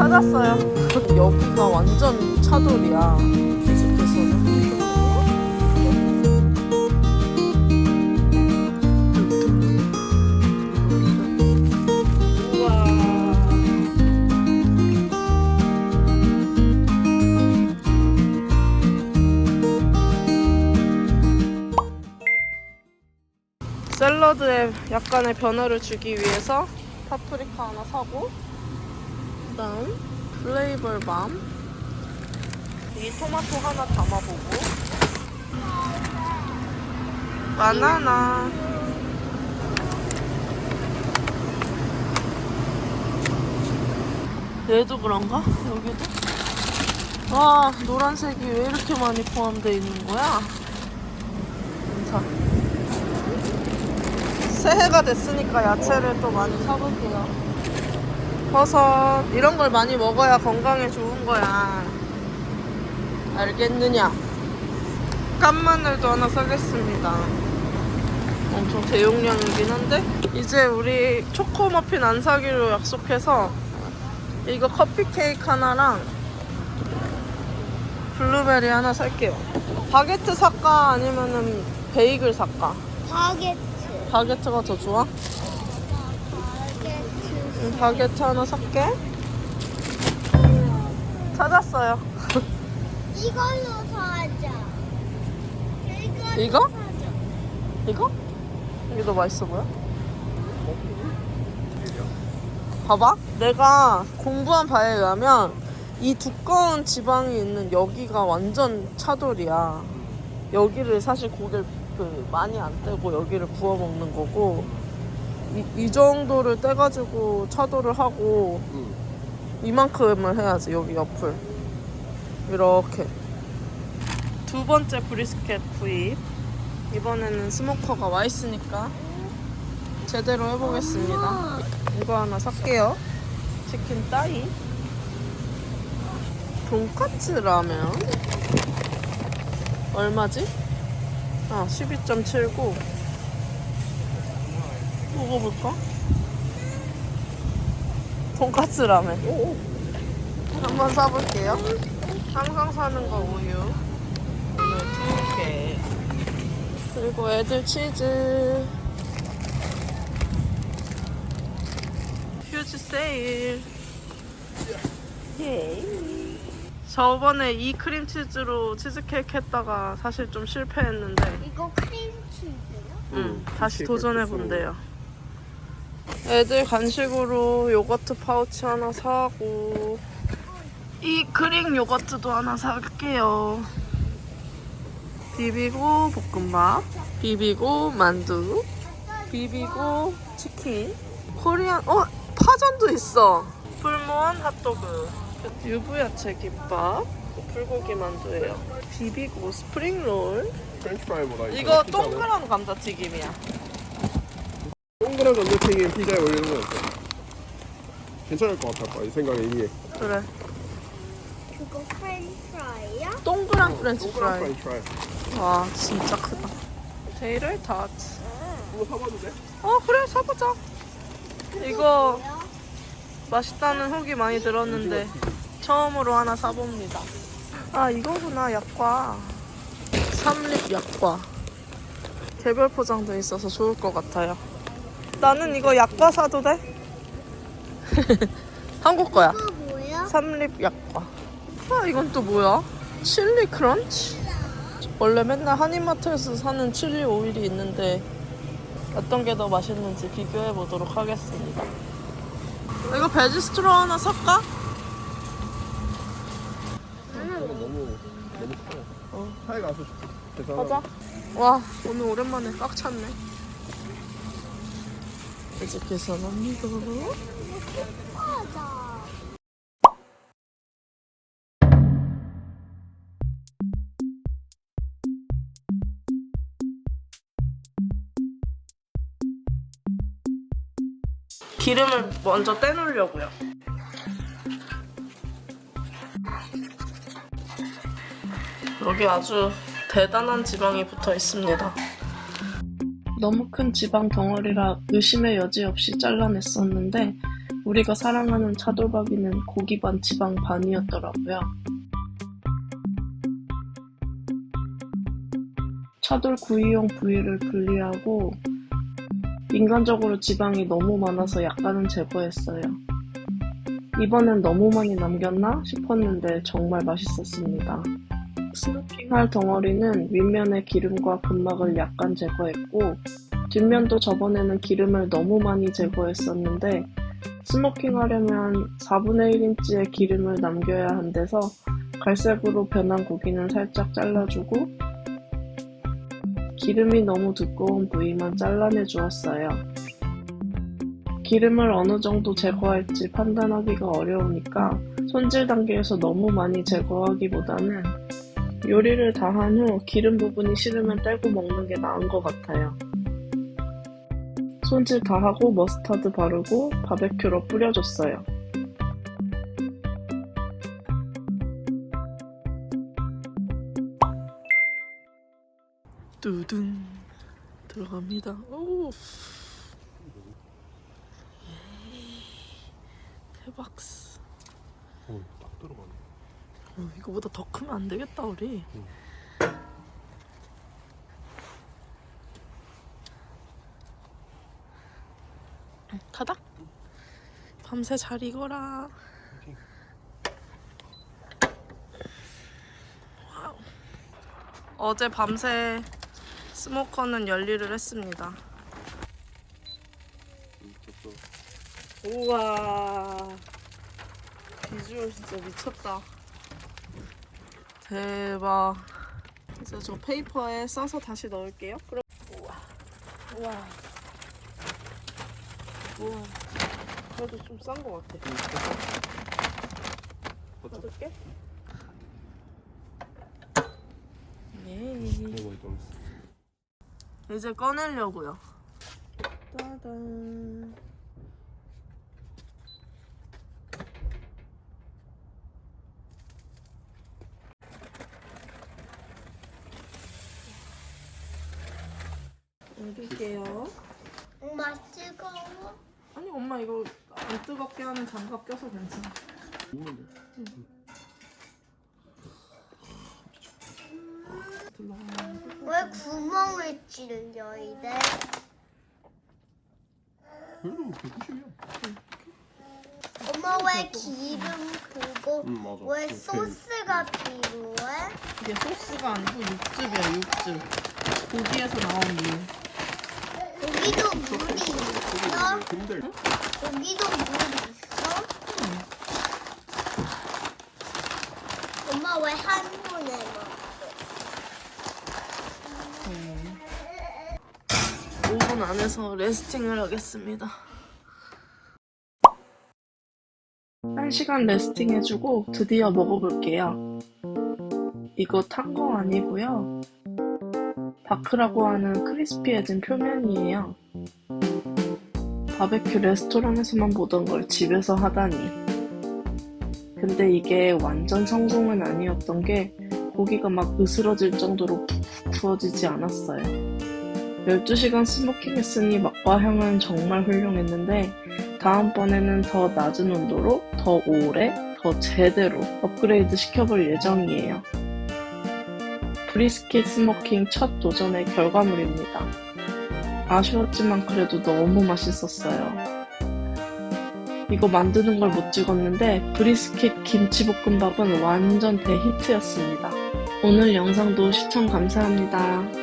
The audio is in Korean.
찾았어요. 여기가 완전 차돌이야. 계속해서는. 우와. 샐러드에 약간의 변화를 주기 위해서 파프리카 하나 사고 그다음 플레이버 밤. 이 토마토 하나 담아보고. 바나나. 얘도 그런가? 여기도? 와, 노란색이 왜 이렇게 많이 포함되어 있는 거야? 자. 새해가 됐으니까 야채를 또 많이 사볼게요. 버섯 이런 걸 많이 먹어야 건강에 좋은 거야. 알겠느냐? 깐마늘도 하나 사겠습니다. 엄청 대용량이긴 한데 이제 우리 초코 머핀 안 사기로 약속해서 이거 커피 케이크 하나랑 블루베리 하나 살게요. 바게트 살까 아니면은 베이글 살까? 바게트. 바게트가 더 좋아? 바게트. 하나 살게. 찾았어요. 이걸로 사자. 이걸로 이거? 사자. 이거? 이게 더 맛있어 보여? 봐봐. 내가 공부한 바에 의하면 이 두꺼운 지방이 있는 여기가 완전 차돌이야. 여기를 사실 고기를 그 많이 안 떼고 여기를 부어 먹는 거고 이, 이 정도를 떼가지고 차돌을 하고 이만큼을 해야지 여기 옆을 이렇게 두 번째 브리스켓 구입 이번에는 스모커가 와 있으니까 제대로 해보겠습니다. 이거 하나 살게요. 치킨 따이. 돈까스 라면. 얼마지? 아, 12.79. 먹어볼까? 돈까스 라면. 한번 사볼게요. 항상 사는 거 우유. 오늘 두 개. 그리고 애들 치즈 휴지 세일 저번에 이 크림치즈로 치즈케이크 했다가 사실 좀 실패했는데 이거 크림치즈요? 음, 다시 도전해 본대요 애들 간식으로 요거트 파우치 하나 사고 이 그릭 요거트도 하나 살게요. 비비고 볶음밥 비비고 만두 비비고 치킨. 코리안 어? 파전도 있어. 불무원 핫도그. 유부야채 김밥 불고기 만두예요. 비비고 스프링롤. 프렌치 프라이보다 이거 동그란 감자튀김이야 동그란 감자튀김 피자에 올리는 건 어때? 괜찮을 것 같아 아빠 이 생각에 이해. 그래. 그거 프렌치프라이야? 동그란 프렌치 동그란 프라이. 프렌치 프라이. 와 진짜 크다. 테이를 닷 이거 사봐도 돼? 어 그래 사보자. 이거 맛있다는 후기 많이 들었는데 처음으로 하나 사봅니다. 아 이거구나 약과. 삼립 약과. 개별 포장도 있어서 좋을 것 같아요 나는 이거 약과 사도 돼? 한국 거야 이거 뭐야? 삼립 약과 아 이건 또 뭐야? 칠리 크런치? 원래 맨날 한인마트에서 사는 칠리 오일이 있는데 어떤 게 더 맛있는지 비교해 보도록 하겠습니다. 이거 베지 스트로 하나 살까? 너무 너무 커 어. 차에 가서 계산 가자. 와 오늘 오랜만에 꽉 찼네. 이제 계산합니다. 기름을 먼저 떼놓으려고요. 여기 아주 대단한 지방이 붙어 있습니다. 너무 큰 지방 덩어리라 의심의 여지 없이 잘라냈었는데 우리가 사랑하는 차돌박이는 고기 반 지방 반이었더라고요. 차돌 구이용 부위를 분리하고 인간적으로 지방이 너무 많아서 약간은 제거했어요. 이번엔 너무 많이 남겼나 싶었는데 정말 맛있었습니다. 스모킹할 덩어리는 윗면의 기름과 근막을 약간 제거했고 뒷면도 저번에는 기름을 너무 많이 제거했었는데 스모킹 하려면 4분의 1인치의 기름을 남겨야 한대서 갈색으로 변한 고기는 살짝 잘라주고 기름이 너무 두꺼운 부위만 잘라내 주었어요. 기름을 어느 정도 제거할지 판단하기가 어려우니까 손질 단계에서 너무 많이 제거하기보다는 요리를 다 한 후 기름 부분이 싫으면 떼고 먹는 게 나은 것 같아요. 손질 다 하고 머스타드 바르고 바베큐로 뿌려줬어요. 뚜둥 들어갑니다. 오. 대박. 어, 딱 들어가네. 어, 이거보다 더 크면 안 되겠다 우리. 응. 가다. 밤새 잘 익어라. 어제 밤새 스모커는 열일을 했습니다. 미쳤어. 우와 비주얼 진짜 미쳤다 대박. 이제 저 페이퍼에 싸서 다시 넣을게요. 그럼 우와. 우와. 우와. 그래도 좀싼거 같아. 넣어줄게. 예. 이거 좀 이제 꺼내려고요. 따단 옮길게요. 엄마 뜨거워? 아니 엄마 이거 안 뜨겁게 하는 장갑 껴서 괜찮아. 있는데. 들어가. 왜 구멍을 찔려 이래? 별로 190이야. 엄마 왜 기름 그거 응 맞아. 왜그 소스가 필요해? 이게 소스가 아니고 육즙이야 육즙. 고기에서 나온 물. 고기도 물이 있어? 고기도 물이 있어? 엄마 왜 한 번에 먹어? 5분 안에서 레스팅을 하겠습니다. 1시간 레스팅 해주고 드디어 먹어볼게요. 이거 탄 거 아니고요. 바크라고 하는 크리스피해진 표면이에요. 바베큐 레스토랑에서만 보던 걸 집에서 하다니. 근데 이게 완전 성공은 아니었던 게 고기가 막 으스러질 정도로 푹푹 구워지지 않았어요. 12시간 스모킹 했으니 맛과 향은 정말 훌륭했는데 다음번에는 더 낮은 온도로 더 오래 더 제대로 업그레이드 시켜볼 예정이에요. 브리스킷 스모킹 첫 도전의 결과물입니다. 아쉬웠지만 그래도 너무 맛있었어요. 이거 만드는 걸 못 찍었는데 브리스킷 김치볶음밥은 완전 대히트였습니다. 오늘 영상도 시청 감사합니다.